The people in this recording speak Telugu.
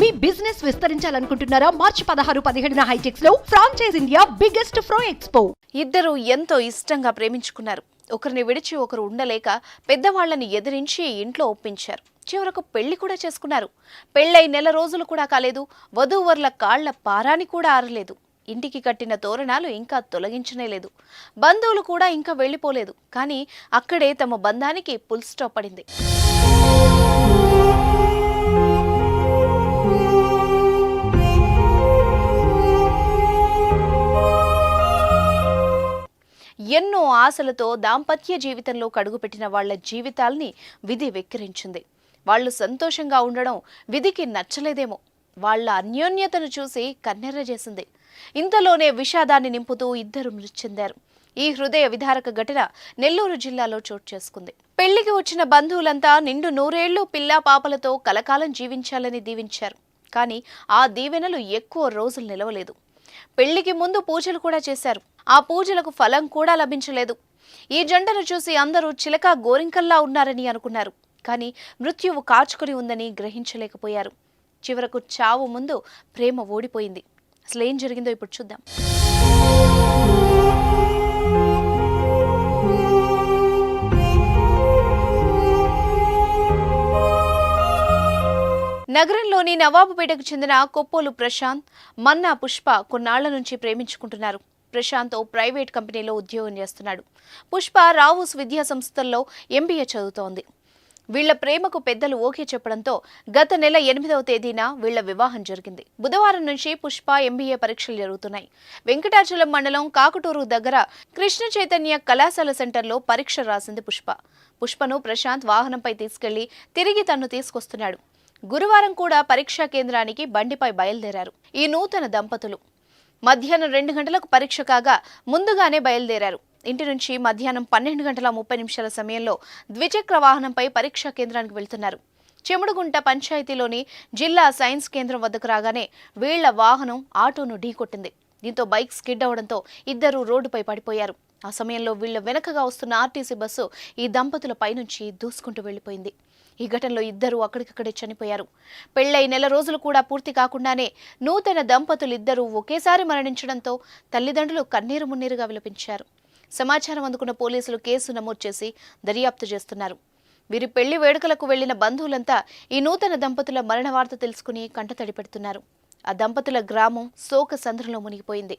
మీ బిజినెస్ విస్తరించాలనుకుంటున్నారా? మార్చి పదహారు పదిహేడున హైటెక్స్లో franchise India biggest fro expo. ఇద్దరు ఎంతో ఇష్టంగా ప్రేమించుకున్నారు. ఒకరిని విడిచి ఒకరు ఉండలేక పెద్దవాళ్ళను ఎదిరించి ఇంట్లో ఒప్పించారు. చివరకు పెళ్ళి కూడా చేసుకున్నారు. పెళ్ళై నెల రోజులు కూడా కాలేదు. వధూవరుల కాళ్ళ పారాని కూడా ఆరలేదు. ఇంటికి కట్టిన తోరణాలు ఇంకా తొలగించనే లేదు. బంధువులు కూడా ఇంకా వెళ్ళిపోలేదు. కానీ అక్కడే తమ బంధానికి పుల్ స్టాప్ పడింది. ఎన్నో ఆశలతో దాంపత్య జీవితంలో కడుగుపెట్టిన వాళ్ళ జీవితాల్ని విధి వెక్కిరించింది. వాళ్ళు సంతోషంగా ఉండడం విధికి నచ్చలేదేమో. వాళ్ళ అన్యోన్యతను చూసి కన్నెర్ర చేసింది. ఇంతలోనే విషాదాన్ని నింపుతూ ఇద్దరు మృతి చెందారు. ఈ హృదయ విధారక ఘటన నెల్లూరు జిల్లాలో చోటు చేసుకుంది. పెళ్ళికి వచ్చిన బంధువులంతా నిండు నూరేళ్ళు పిల్లా పాపలతో కలకాలం జీవించాలని దీవించారు. కానీ ఆ దీవెనలు ఎక్కువ రోజులు నిలవలేదు. పెళ్ళికి ముందు పూజలు కూడా చేశారు. ఆ పూజలకు ఫలం కూడా లభించలేదు. ఈ జంటను చూసి అందరూ చిలక గోరింకల్లా ఉన్నారని అనుకున్నారు. కానీ మృత్యువు కాచుకొని ఉందని గ్రహించలేకపోయారు. చివరకు చావు ముందు ప్రేమ ఓడిపోయింది. అసలు ఏం జరిగిందో ఇప్పుడు చూద్దాం. నగరంలోని నవాబుపేటకు చెందిన కొప్పోలు ప్రశాంత్ మన్నా పుష్ప కొన్నాళ్ళ నుంచి ప్రేమించుకుంటున్నారు. ప్రశాంత్ ఓ ప్రైవేట్ కంపెనీలో ఉద్యోగం చేస్తున్నాడు. పుష్ప రావుస్ విద్యా సంస్థల్లో ఎంబీఏ చదువుతోంది. వీళ్ళ ప్రేమకు పెద్దలు ఓకే చెప్పడంతో గత నెల ఎనిమిదవ తేదీన వీళ్ళ వివాహం జరిగింది. బుధవారం నుంచి పుష్ప ఎంబీఏ పరీక్షలు జరుగుతున్నాయి. వెంకటాచలం మండలం కాకుటూరు దగ్గర కృష్ణ చైతన్య కళాశాల సెంటర్లో పరీక్ష రాసింది పుష్ప. పుష్పను ప్రశాంత్ వాహనంపై తీసుకెళ్ళి తిరిగి తన్ను తీసుకొస్తున్నాడు. గురువారం కూడా పరీక్షా కేంద్రానికి బండిపై బయలుదేరారు. ఈ నూతన దంపతులు మధ్యాహ్నం రెండు గంటలకు పరీక్ష కాగా ముందుగానే బయలుదేరారు. ఇంటి నుంచి మధ్యాహ్నం పన్నెండు గంటల ముప్పై నిమిషాల సమయంలో ద్విచక్ర వాహనంపై పరీక్షా కేంద్రానికి వెళ్తున్నారు. చెముడుగుంట పంచాయతీలోని జిల్లా సైన్స్ కేంద్రం వద్దకు రాగానే వీళ్ళ వాహనం ఆటోను ఢీకొట్టింది. దీంతో బైక్ స్కిడ్ అవడంతో ఇద్దరు రోడ్డుపై పడిపోయారు. ఆ సమయంలో వీళ్ళ వెనకగా వస్తున్న ఆర్టీసీ బస్సు ఈ దంపతుల పైనుంచి దూసుకుంటూ వెళ్ళిపోయింది ఈ ఘటనలో ఇద్దరు అక్కడికక్కడే చనిపోయారు. పెళ్ళై నెల రోజులు కూడా పూర్తి కాకుండానే నూతన దంపతులు ఇద్దరూ ఒకేసారి మరణించడంతో తల్లిదండ్రులు కన్నీరు మున్నీరుగా విలపించారు. సమాచారం అందుకున్న పోలీసులు కేసు నమోదు చేసి దర్యాప్తు చేస్తున్నారు. వీరి పెళ్ళి వేడుకలకు వెళ్ళిన బంధువులంతా ఈ నూతన దంపతుల మరణ వార్త తెలుసుకుని కంటతడి పెడుతున్నారు. ఆ దంపతుల గ్రామం శోక సంద్రంలో మునిగిపోయింది.